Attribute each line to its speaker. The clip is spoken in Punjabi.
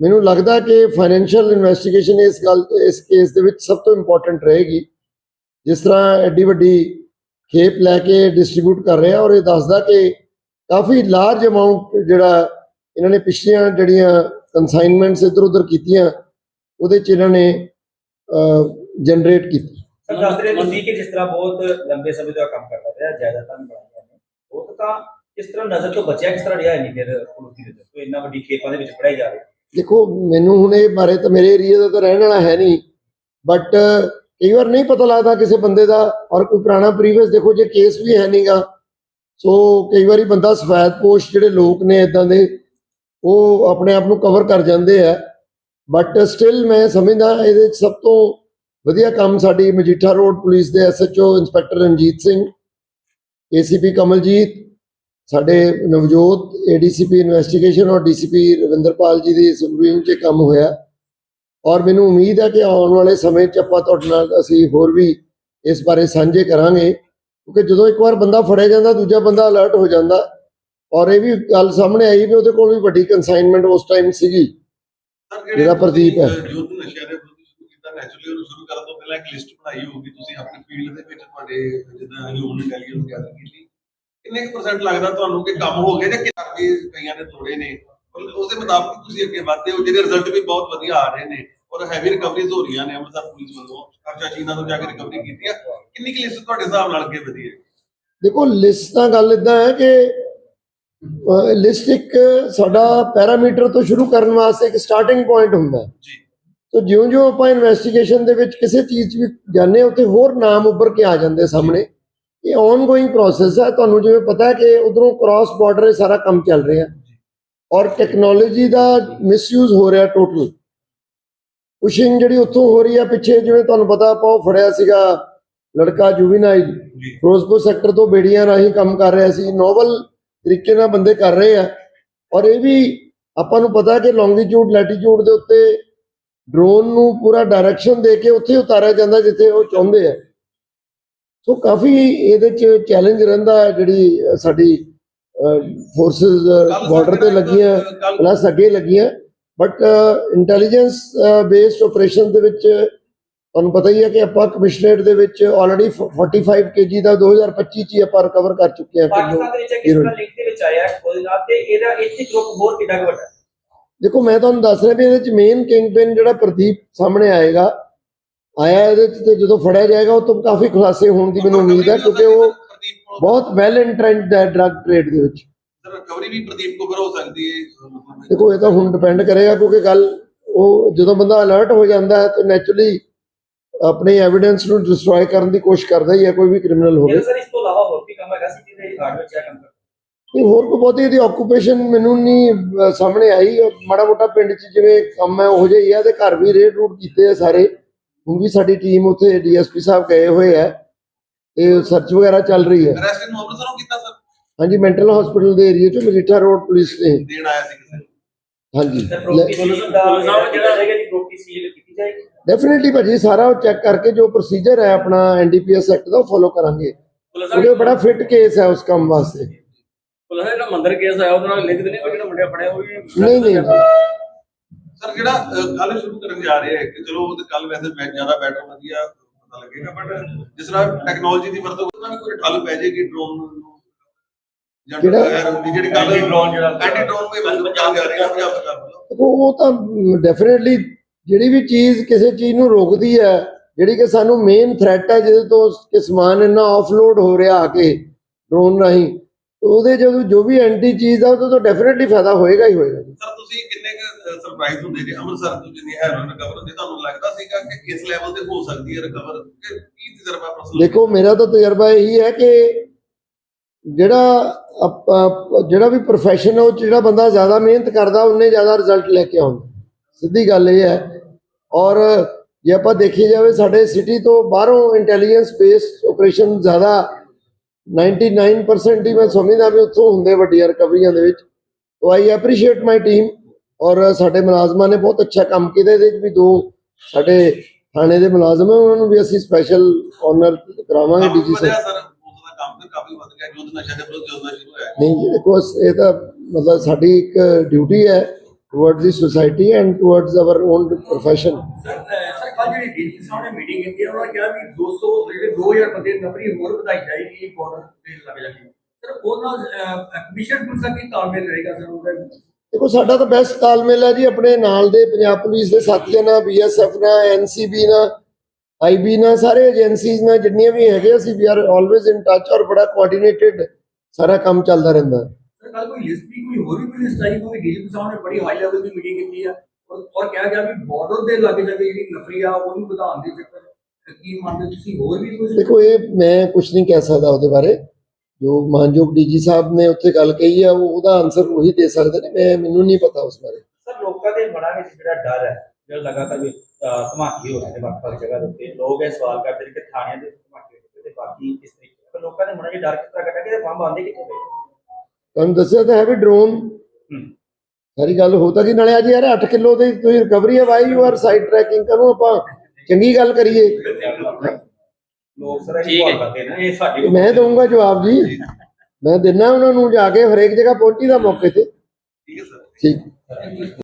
Speaker 1: ਮੈਨੂੰ ਲੱਗਦਾ ਕਿ ਫਾਈਨੈਂਸ਼ੀਅਲ ਇਨਵੈਸਟੀਗੇਸ਼ਨ ਇਸ ਗੱਲ, ਇਸ ਕੇਸ ਦੇ ਵਿੱਚ ਸਭ ਤੋਂ ਇੰਪੋਰਟੈਂਟ ਰਹੇਗੀ। ਜਿਸ ਤਰ੍ਹਾਂ ਐਡੀ ਵੱਡੀ ਖੇਪ ਲੈ ਕੇ ਡਿਸਟ੍ਰੀਬਿਊਟ ਕਰ ਰਿਹਾ ਔਰ ਇਹ ਦੱਸਦਾ ਕਿ ਕਾਫੀ ਲਾਰਜ ਅਮਾਉਂਟ ਜਿਹੜਾ ਇਹਨਾਂ ਨੇ ਪਿਛਲੀਆਂ ਜਿਹੜੀਆਂ ਕਨਸਾਈਨਮੈਂਟਸ ਇੱਧਰ ਉੱਧਰ ਕੀਤੀਆਂ, ਉਹਦੇ ਚ ਇਹਨਾਂ ਨੇ ਜਨਰੇਟ ਕੀਤੀ।
Speaker 2: ਸਰ, ਦੱਸ ਰਹੇ ਤੁਸੀਂ ਕਿ ਜਿਸ ਤਰ੍ਹਾਂ ਬਹੁਤ ਲੰਬੇ ਸਮੇਂ ਤੋਂ ਇਹ ਕੰਮ ਕਰਦਾ ਰਿਹਾ, ਜਾਇਦਾਦਾਂ ਵੀ ਬਣਾਈਆਂ ਨੇ ਉਹ ਤਾਂ ਇਸ ਤਰ੍ਹਾਂ ਨਜ਼ਰ ਤੋਂ ਬਚਿਆ, ਕਿਸ ਤਰ੍ਹਾਂ ਰਿਹਾ ਨਹੀਂ ਫਿਰ ਪੁਲਿਸ ਦੀ ਨਜ਼ਰ ਤੋਂ ਇੰਨਾ ਵੱਡੀ ਖੇਪਾਂ ਦੇ ਵਿੱਚ ਪੜਾਈ ਜਾ ਰਹੀ
Speaker 1: ਦੇਖੋ, ਮੈਨੂੰ ਹੁਣ ਇਹ ਬਾਰੇ ਤਾਂ ਮੇਰੇ ਏਰੀਆ ਦਾ ਤਾਂ ਰਹਿਣ ਵਾਲਾ ਹੈ ਨਹੀਂ ਬਟ ਕਈ ਵਾਰ ਨਹੀਂ ਪਤਾ ਲੱਗਦਾ ਕਿਸੇ ਬੰਦੇ ਦਾ ਔਰ ਕੋਈ ਪੁਰਾਣਾ ਪ੍ਰੀਵੀਅਸ ਦੇਖੋ, ਜੇ ਕੇਸ ਵੀ ਹੈ ਨਹੀਂਗਾ ਸੋ ਕਈ ਵਾਰੀ ਬੰਦਾ ਸਫੈਦ ਪੋਸ਼ ਜਿਹੜੇ ਲੋਕ ਨੇ ਇਦਾਂ ਦੇ, ਉਹ ਆਪਣੇ ਆਪ ਨੂੰ ਕਵਰ ਕਰ ਜਾਂਦੇ ਆ ਬਟ ਸਟਿਲ ਮੈਂ ਸਮਝਦਾ ਇਹਦੇ ਵਿੱਚ ਸਭ ਤੋਂ ਵਧੀਆ ਕੰਮ ਸਾਡੀ ਮਜੀਠਾ ਰੋਡ ਪੁਲਿਸ ਦੇ SHO inspector Ranjit Singh ACP Kamaljit ਸਾਡੇ ਨਵਜੋਤ ਏਡੀਸੀਪੀ ਇਨਵੈਸਟੀਗੇਸ਼ਨ ਔਰ ਡੀਸੀਪੀ ਰਵਿੰਦਰਪਾਲ ਜੀ ਦੀ ਸੁਪਰੀਮ 'ਚ ਕੰਮ ਹੋਇਆ। ਔਰ ਮੈਨੂੰ ਉਮੀਦ ਹੈ ਕਿ ਆਉਣ ਵਾਲੇ ਸਮੇਂ 'ਚ ਆਪਾਂ ਤੁਹਾਡੇ ਨਾਲ ਅਸੀਂ ਹੋਰ ਵੀ ਇਸ ਬਾਰੇ ਸਾਂਝੇ ਕਰਾਂਗੇ। ਕਿਉਂਕਿ ਜਦੋਂ ਇੱਕ ਵਾਰ ਬੰਦਾ ਫੜਿਆ ਜਾਂਦਾ ਦੂਜਾ ਬੰਦਾ ਅਲਰਟ ਹੋ ਜਾਂਦਾ। ਔਰ ਇਹ ਵੀ ਗੱਲ ਸਾਹਮਣੇ ਆਈ ਵੀ ਉਹਦੇ ਕੋਲ ਵੀ ਵੱਡੀ ਕਨਸਾਈਨਮੈਂਟ ਉਸ ਟਾਈਮ ਸੀਗੀ।
Speaker 3: ਜਿਹੜੇ
Speaker 1: ਪ੍ਰਦੀਪ ਹੈ।
Speaker 3: ਨਸ਼ਿਆਂ ਦੇ ਸ਼ੁਰੂ ਕੀਤਾ ਨੈਚੁਰਲੀ ਉਹਨੂੰ ਸ਼ੁਰੂ ਕਰਨ ਤੋਂ ਪਹਿਲਾਂ ਇੱਕ ਲਿਸਟ ਬਣਾਈ ਹੋਊਗੀ। ਤੁਸੀਂ ਆਪਣੀ ਫੀਲਡ ਦੇ ਵਿੱਚ ਤੁਹਾਡੇ ਜਿੱਦਾਂ ਹਿਊਮਨ ਇੰਟੈਲੀਜੈਂਸ ਗੈਦਰ ਕੀਤੀ ਕਿੰਨੇ ਕੁ ਪਰਸੈਂਟ ਲੱਗਦਾ ਤੁਹਾਨੂੰ ਕਿ ਕੰਮ ਹੋ ਗਿਆ ਜਾਂ ਕਿ ਕਰਕੇ ਕਈਆਂ ਨੇ ਤੋੜੇ ਨੇ? ਪਰ ਉਸ ਦੇ ਮੁਤਾਬਕ ਤੁਸੀਂ ਅੱਗੇ ਵਧਦੇ ਹੋ ਜਿਹਦੇ ਰਿਜ਼ਲਟ ਵੀ ਬਹੁਤ ਵਧੀਆ ਆ ਰਹੇ ਨੇ ਔਰ ਹੈਵੀ ਰਿਕਵਰੀਜ਼ ਹੋ ਰਹੀਆਂ ਨੇ ਅੰਮ੍ਰਿਤਸਰ ਪੁਲਿਸ ਵੱਲੋਂ ਕਰਜਾ ਚੀਨਾ ਤੋਂ ਜਾ ਕੇ ਰਿਕਵਰੀ ਕੀਤੀ ਆ। ਕਿੰਨੀ ਕੁ ਲਿਸਟ ਤੁਹਾਡੇ ਹਿਸਾਬ ਨਾਲ ਅੱਗੇ ਵਧੀ ਹੈ?
Speaker 1: ਦੇਖੋ ਲਿਸਟ ਦਾ ਗੱਲ ਇਦਾਂ ਹੈ ਕਿ ਲਿਸਟ ਇੱਕ ਸਾਡਾ ਪੈਰਾਮੀਟਰ ਤੋਂ ਸ਼ੁਰੂ ਕਰਨ ਵਾਸਤੇ ਇੱਕ ਸਟਾਰਟਿੰਗ ਪੁਆਇੰਟ ਹੁੰਦਾ ਹੈ।
Speaker 3: ਜੀ।
Speaker 1: ਸੋ ਜਿਉਂ-ਜਿਉਂ ਆਪਾਂ ਇਨਵੈਸਟੀਗੇਸ਼ਨ ਦੇ ਵਿੱਚ ਕਿਸੇ ਚੀਜ਼ 'ਚ ਵੀ ਹਾਂ ਉੱਥੇ ਹੋਰ ਨਾਮ ਉੱਭਰ ਕੇ ਆ ਜਾਂਦੇ ਸਾਹਮਣੇ। ਇਹ ਆਨਗੋਇੰਗ ਪ੍ਰੋਸੈਸ ਹੈ। ਤੁਹਾਨੂੰ ਜਿਵੇਂ ਪਤਾ ਹੈ ਕਿ ਉਧਰੋਂ ਕ੍ਰਾਸ ਬਾਰਡਰ ਇਹ ਸਾਰਾ ਕੰਮ ਚੱਲ ਰਿਹਾ। ਔਰ ਟੈਕਨੋਲੋਜੀ ਦਾ ਮਿਸਯੂਜ਼ ਹੋ ਰਿਹਾ ਟੋਟਲ ਪੁਸ਼ਿੰਗ ਜਿਹੜੀ ਉੱਥੋਂ ਹੋ ਰਹੀ ਹੈ ਪਿੱਛੇ ਜਿਵੇਂ ਤੁਹਾਨੂੰ ਪਤਾ ਆਪਾਂ ਉਹ ਫੜਿਆ ਸੀਗਾ ਲੜਕਾ ਜੁਵੀਨਾਈਲ। ਫਿਰੋਜ਼ਪੁਰ ਸੈਕਟਰ ਤੋਂ ਬੇੜੀਆਂ ਰਾਹੀਂ ਕੰਮ ਕਰ ਰਿਹਾ ਸੀ। ਨੋਵਲ ਤਰੀਕੇ ਨਾਲ ਬੰਦੇ ਕਰ ਰਹੇ ਆ। ਔਰ ਇਹ ਵੀ ਆਪਾਂ ਨੂੰ ਪਤਾ ਕਿ ਲੌਂਗੀਟਿਊਡ ਲੈਟੀਟਿਊਡ ਦੇ ਉੱਤੇ ਡਰੋਨ ਨੂੰ ਪੂਰਾ ਡਾਇਰੈਕਸ਼ਨ ਦੇ ਕੇ ਉੱਥੇ ਉਤਾਰਿਆ ਜਾਂਦਾ ਜਿੱਥੇ ਉਹ ਚਾਹੁੰਦੇ ਆ। ਸੋ ਕਾਫੀ ਇਹਦੇ ਚ ਚੈਲੰਜ ਰਹਿੰਦਾ ਹੈ ਜਿਹੜੀ ਸਾਡੀ ਫੋਰਸਸ ਬਾਰਡਰ ਤੇ ਲੱਗੀਆਂ ਪਲੱਸ ਅੱਗੇ ਲੱਗੀਆਂ ਬਟ ਇੰਟੈਲੀਜੈਂਸ ਬੇਸਡ ਆਪਰੇਸ਼ਨ ਦੇ ਵਿੱਚ ਤੁਹਾਨੂੰ ਪਤਾ ਹੀ ਹੈ ਕਿ ਆਪਾਂ ਕਮਿਸ਼ਨਰੇਟ ਦੇ ਵਿੱਚ ਆਲਰੇਡੀ 45 ਕੇਜੀ ਦਾ 2025 ਚ ਹੀ ਆਪਾਂ ਰਿਕਵਰ ਕਰ ਚੁੱਕੇ ਹਾਂ
Speaker 2: ਪਾਕਿਸਤਾਨ ਦੇ ਵਿੱਚ ਕਿਸ ਤਰ੍ਹਾਂ ਲਿੰਕ ਦੇ ਵਿੱਚ ਆਇਆ ਉਹਦੇ ਨਾਲ ਤੇ ਇਹਦਾ ਇੱਥੇ ਗਰੁੱਪ ਹੋਰ ਕਿੰਨਾ ਕੁ ਵੱਡਾ?
Speaker 1: ਦੇਖੋ ਮੈਂ ਤੁਹਾਨੂੰ ਦੱਸ ਰਿਹਾ ਵੀ ਇਹਦੇ ਚ ਮੇਨ ਕਿੰਗਪਿਨ ਜਿਹੜਾ ਪ੍ਰਦੀਪ ਸਾਹਮਣੇ ਆਏਗਾ ਆਇਆ ਇਹਦੇ ਚ ਤੇ ਜਦੋਂ ਫੜਿਆ ਜਾਏਗਾ ਉਹ ਤੋਂ ਕਾਫੀ ਖੁਲਾਸੇ ਹੋਣ ਦੀ ਮੈਨੂੰ ਉਮੀਦ ਹੈ ਕਿਉਂਕਿ ਉਹ ਬਹੁਤ ਵੈਲ ਇੰਟ੍ਰੈਂਡ ਹੈ ਡਰੱਗ ਟ੍ਰੇਡ ਦੇ ਵਿੱਚ।
Speaker 3: ਰਿਕਵਰੀ ਵੀ ਪ੍ਰਦੀਪ ਕੋ ਫਿਰ ਹੋ ਸਕਦੀ ਹੈ
Speaker 1: ਦੇਖੋ ਇਹ ਤਾਂ ਹੁਣ ਡਿਪੈਂਡ ਕਰੇਗਾ ਕਿਉਂਕਿ ਗੱਲ ਉਹ ਜਦੋਂ ਬੰਦਾ ਅਲਰਟ ਹੋ ਜਾਂਦਾ ਹੈ ਤਾਂ ਨੈਚੁਰਲੀ ਆਪਣੇ ਐਵੀਡੈਂਸ ਨੂੰ ਡਿਸਟਰੋਏ ਕਰਨ ਦੀ ਕੋਸ਼ਿਸ਼ ਕਰਦਾ ਹੀ ਹੈ ਕੋਈ ਵੀ ਕ੍ਰਿਮੀਨਲ ਹੋਵੇ।
Speaker 2: ਇਹ ਸਰ ਇਸ ਤੋਂ ਇਲਾਵਾ ਹੋਰ ਵੀ ਕੰਮ ਹੈਗਾ ਸੀ ਜਿਹਦੇ ਹਾਰਡਵੇਅਰ ਚੈੱਕ ਕੰਮ ਕਰਦੇ?
Speaker 1: ਨਹੀਂ ਹੋਰ ਕੋਈ ਬਹੁਤੀ ਇਹਦੀ ਆਕੂਪੇਸ਼ਨ ਮੈਨੂੰ ਨਹੀਂ ਸਾਹਮਣੇ ਆਈ ਮਾੜਾ ਮੋਟਾ ਪਿੰਡ 'ਚ ਜਿਵੇਂ ਕੰਮ ਹੈ ਉਹ ਜਿਹਾ ਹੀ ਹੈ ਤੇ ਘਰ ਵੀ ਰੇਡ ਰੂਟ ਕੀਤੇ ਆ ਸਾਰੇ। ਹੁਣ ਵੀ ਸਾਡੀ ਟੀਮ ਉੱਥੇ ਡੀਐਸਪੀ ਸਾਹਿਬ ਗਏ ਹੋਏ ਆ ਤੇ ਸਰਚ ਵਗੈਰਾ ਚੱਲ ਰਹੀ ਹੈ।
Speaker 3: ਅਰੈਸਟ ਨੂੰ ਅੰਮ੍ਰਿਤਸਰੋਂ ਕੀਤਾ ਸਰ?
Speaker 1: ਹਾਂਜੀ ਮੈਂਟਲ ਹਸਪੀਟਲ ਦੇ ਏਰੀਆ 'ਚ ਮਜੀਠਾ ਰੋਡ ਪੁਲਿਸ ਨੇ।
Speaker 3: ਦੇਣ ਆਇਆ ਸੀ ਕਿਸੇ
Speaker 1: ਹਾਂਜੀ।
Speaker 2: ਸਰ ਪ੍ਰੋਪਰਟੀ ਸੀਲ ਦਾ ਜਿਹੜਾ ਹੈਗਾ ਜੀ ਪ੍ਰੋਪਰਟੀ ਸੀਲ ਕੀਤੀ ਜਾਏਗੀ।
Speaker 1: ਡੈਫੀਨਿਟਲੀ ਭਾਜੀ ਸਾਰਾ ਉਹ ਚੈੱਕ ਕਰਕੇ ਜੋ ਪ੍ਰੋਸੀਜਰ ਹੈ ਆਪਣਾ ਐਨਡੀਪੀਐਸ ਐਕਟ ਦਾ ਫੋਲੋ ਕਰਾਂਗੇ। ਉਹਦੇ ਬੜਾ ਫਿੱਟ ਕੇਸ ਹੈ ਉਸ ਕੰਮ ਵਾਸਤੇ।
Speaker 4: ਪੁਲਿਸ ਦਾ ਮੰਦਰ ਕੇਸ ਆਇਆ ਉਹਦੇ ਨਾਲ ਲਿੰਕ ਨਹੀਂ ਕੋਈ ਜਿਹੜਾ ਮੁੰਡੇ ਫੜਿਆ ਉਹ ਵੀ
Speaker 1: ਨਹੀਂ ਨਹੀਂ।
Speaker 3: ਸਰ ਜਿਹੜਾ ਕੱਲ ਸ਼ੁਰੂ ਕਰਨ ਜਾ ਰਹੇ ਹੈ ਕਿ ਚਲੋ ਉਹ ਕੱਲ ਵੈਸੇ ਬੈ- ਜ਼ਿਆਦਾ ਬੈਟਰ ਵਧੀਆ ਪਤਾ ਲੱਗੇਗਾ ਬਟ ਜਿਸ ਤਰ੍ਹਾਂ ਟੈਕਨੋਲੋਜੀ ਦੀ ਵਰਤੋਂ ਉਹਨਾਂ ਵੀ ਕੋਈ ਠੱਲ ਪੈ ਜਾਏਗੀ ਡਰੋਨ ਨੂੰ ਜਾਂ ਜਿਹੜੀ
Speaker 4: Anti drone ਜਿਹੜਾ
Speaker 3: ਐਂਟੀ ਡਰੋਨ ਕੋਈ ਬੰਦ ਪੰਜਾਬ ਜਾ ਰਹੀ ਹੈ ਪੰਜਾਬ ਸਰਕਾਰ ਵੱਲੋਂ
Speaker 1: ਉਹ ਤਾਂ ਡੈਫੀਨਿਟਲੀ ਜਿਹੜੀ ਵੀ ਚੀਜ਼ ਕਿਸੇ ਚੀਜ਼ ਨੂੰ ਰੋਕਦੀ ਹੈ ਜਿਹੜੀ ਕਿ ਸਾਨੂੰ ਮੇਨ ਥ੍ਰੈਟ ਹੈ ਜਿਹਦੇ ਤੋਂ ਕਿ ਸਮਾਨ ਇੰਨਾ ਆਫਲੋਡ ਹੋ ਰਿਹਾ ਆ ਕੇ ਡਰੋਨ ਰਾਹੀਂ ਉਹਦੇ ਜਦੋਂ ਜੋ ਵੀ ਐਂਟੀ ਚੀਜ਼ ਆ ਉਹਦੇ ਤੋਂ ਡੈਫੀਨਿਟਲੀ ਫਾਇਦਾ ਹੋਏਗਾ ਹੀ ਹੋਏਗਾ।
Speaker 3: ਸਰ ਤੁਸੀਂ ਕਿੰਨੇ ਕੁ ਸਰਪ੍ਰਾਈਜ਼ ਹੁੰਦੇ ਜੇ ਅੰਮ੍ਰਿਤਸਰ ਤੋਂ ਜਿੰਨੀ ਹੈਰੋਇਨ ਰਿਕਵਰ ਹੁੰਦੀ ਤੁਹਾਨੂੰ ਲੱਗਦਾ ਸੀਗਾ ਕਿ ਇਸ ਲੈਵਲ ਤੇ ਹੋ ਸਕਦੀ ਹੈ ਰਿਕਵਰ ਕਿ ਤਜਰਬਾ ਪਰਸਨਲ
Speaker 1: ਦੇਖੋ ਮੇਰਾ ਤਾਂ ਤਜਰਬਾ ਇਹੀ ਹੈ ਕਿ ਜਿਹੜਾ ਜਿਹੜਾ ਵੀ ਪ੍ਰੋਫੈਸ਼ਨ ਹੈ ਉਹ ਜਿਹੜਾ ਬੰਦਾ ਜ਼ਿਆਦਾ ਮਿਹਨਤ ਕਰਦਾ ਉਹਨੇ ਜ਼ਿਆਦਾ ਰਿਜ਼ਲਟ ਲੈ ਕੇ ਆਉਂਦਾ। ਸਿੱਧੀ ਗੱਲ ਇਹ ਹੈ। ਔਰ ਜੇ ਆਪਾਂ ਦੇਖੀ ਜਾਵੇ ਸਾਡੇ ਸਿਟੀ ਤੋਂ ਬਾਹਰੋਂ ਇੰਟੈਲੀਜੈਂਸ ਬੇਸਡ ਆਪਰੇਸ਼ਨ ਜ਼ਿਆਦਾ 99% ਹੀ ਮੈਂ ਸਮਝਦਾ ਵੀ ਉੱਥੋਂ ਹੁੰਦੇ ਵੱਡੀਆਂ ਰਿਕਵਰੀਆਂ ਦੇ ਵਿੱਚ। ਸੋ ਆਈ ਐਪਰੀਸ਼ੀਏਟ ਮਾਈ ਟੀਮ ਔਰ ਸਾਡੇ ਮੁਲਾਜ਼ਮਾਂ ਨੇ ਬਹੁਤ ਅੱਛਾ ਕੰਮ ਕੀਤਾ ਇਹਦੇ ਵਿੱਚ ਵੀ ਦੋ ਸਾਡੇ ਥਾਣੇ ਦੇ ਮੁਲਾਜ਼ਮ ਹੈ ਉਹਨਾਂ ਨੂੰ ਵੀ ਅਸੀਂ ਸਪੈਸ਼ਲ ਆਨਰ ਕਰਾਵਾਂਗੇ ਡੀਜੀ
Speaker 3: ਸਰ
Speaker 1: ਨਹੀਂ ਜੀ ਦੇਖੋ ਇਹ ਤਾਂ ਮਤਲਬ ਸਾਡੀ ਇੱਕ ਡਿਊਟੀ ਹੈ towards the society and towards our own profession
Speaker 4: sir ਕੱਲ ਜਿਹੜੀ ਡੀਸੀ ਸਾਹਿਬ ਨੇ ਮੀਟਿੰਗ ਕੀਤੀ ਉਹਨਾਂ ਨੇ ਕਿਹਾ ਵੀ 200 ਜਿਹੜੇ 2000 ਬੰਦੇ ਨਫਰੀ ਹੋਰ ਵਧਾਈ ਜਾਏਗੀ ਬਾਰਡਰ ਤੇ ਲੱਗ ਜਾਏਗੀ। ਸਰ ਉਹਨਾਂ ਕਮਿਸ਼ਨ ਪੁਲਿਸ ਦਾ ਕੀ ਤਾਲਮੇਲ ਰਹੇਗਾ ਸਰ ਉਹਦਾ
Speaker 1: ਦੇਖੋ ਸਾਡਾ ਤਾਂ ਬੈਸਟ ਤਾਲਮੇਲ ਹੈ ਜੀ ਆਪਣੇ ਨਾਲ ਦੇ ਪੰਜਾਬ ਪੁਲਿਸ ਦੇ ਸਾਥੀਆਂ ਨਾਲ ਬੀਐਸਐਫ ਨਾਲ ਐਨਸੀਬੀ ਨਾਲ ਆਈਬੀ ਨਾਲ ਸਾਰੇ ਏਜੰਸੀਜ਼ ਨਾਲ ਜਿੰਨੀਆਂ ਵੀ ਹੈਗੇ ਅਸੀਂ we are always in touch ਔਰ ਬੜਾ ਕੋਆਰਡੀਨੇਟਡ ਸਾਰਾ ਕੰਮ ਚੱਲਦਾ ਰਹਿੰਦਾ।
Speaker 4: ਸਰ ਕੱਲ ਕੋਈ ਲਿਸਟ ਵੀ ਕੋਈ ਹੋਰ ਵੀ ਕੋਈ ਲਿਸਟ ਆਈ ਕੋਈ ਡੀਜੀਪੀ ਸਾਹਿਬ ਨੇ ਬੜੀ ਹਾਈ ਲੈਵਲ ਦੀ ਮੀਟਿੰਗ ਕੀਤੀ ਆ ਔਰ ਔਰ ਕਿਹਾ ਗਿਆ ਵੀ ਬਾਰਡਰ ਦੇ ਲਾਗੇ ਜਾ ਕੇ ਜਿਹੜੀ ਨਫਰੀ ਆ ਉਹਨੂੰ ਵਧਾਉਣ ਦੀ ਫਿਕਰ ਕੀ ਮੰਨਦੇ ਤੁਸੀਂ ਹੋਰ ਵੀ ਕੁਝ?
Speaker 1: ਦੇਖੋ ਇਹ ਮੈਂ ਕੁਝ ਨਹੀਂ ਕਹਿ ਸਕਦਾ ਉਹਦੇ ਬਾਰੇ। ਜੋ ਮਾਨਯੋਗ ਡੀਜੀ ਸਾਹਿਬ ਨੇ ਉੱਥੇ ਗੱਲ ਕਹੀ ਹੈ ਉਹ ਉਹਦਾ ਆਨਸਰ ਉਹੀ ਦੇ ਸਕਦੇ ਨੇ ਮੈਂ ਮੈਨੂੰ ਨਹੀਂ ਪਤਾ ਉਸ ਬਾਰੇ।
Speaker 2: ਸਰ ਲੋਕਾਂ ਦੇ ਮਨਾਂ ਵਿੱਚ ਜਿਹੜਾ ਡਰ ਹੈ ਜਿਹੜਾ ਲਗਾਤਾਰ ਵੀ ਧਮਾਕੇ ਹੋ ਰਹੇ ਨੇ ਵੱਖ ਵੱਖ ਜਗ੍ਹਾ ਦੇ ਉੱਤੇ ਲੋਕ ਇਹ ਸਵਾਲ ਕਰਦੇ ਨੇ ਕਿ ਥਾਣਿਆਂ ਦੇ ਧਮਾਕੇ ਹੋ ਤੇ ਬਾਕੀ ਕਿਸ ਤਰੀਕੇ ਪਰ ਲੋਕਾਂ ਦੇ ਮਨਾਂ 'ਚ ਡਰ ਕਿਸ ਤਰ੍ਹਾਂ ਕੱਢਿਆ ਕਿ ਬੰਬ ਆਉਂਦੇ ਕਿੱਥੋਂ ਪਏ?
Speaker 1: ਤੁਹਾਨੂੰ ਦੱਸਿਆ ਤਾਂ ਹੈ ਵੀ ਡਰੋਨ ਸਾਰੀ ਗੱਲ ਹੋ ਤਾਂ ਕਿ ਨਾਲੇ ਅੱਜ ਯਾਰ 8 ਕਿਲੋ ਦੀ ਤੁਸੀਂ ਰਿਕਵਰੀ ਹੈ why you are side tracking ਕਰੋ ਆਪਾਂ ਚੰਗੀ ਗੱਲ ਕਰੀਏ?
Speaker 2: ਲੋਕ ਸਰ ਇਹ ਸਵਾਲ ਕਰਦੇ ਨੇ ਇਹ ਸਾਡੀ
Speaker 1: ਮੈਂ ਦਊਂਗਾ ਜਵਾਬ ਜੀ। ਮੈਂ ਦਿੰਨਾ ਉਹਨਾਂ ਨੂੰ ਜਾ ਕੇ ਹਰੇਕ ਜਗ੍ਹਾ ਪਹੁੰਚੀ ਦਾ ਮੌਕੇ ਤੇ।
Speaker 3: ਠੀਕ ਹੈ ਸਰ।
Speaker 1: ਠੀਕ।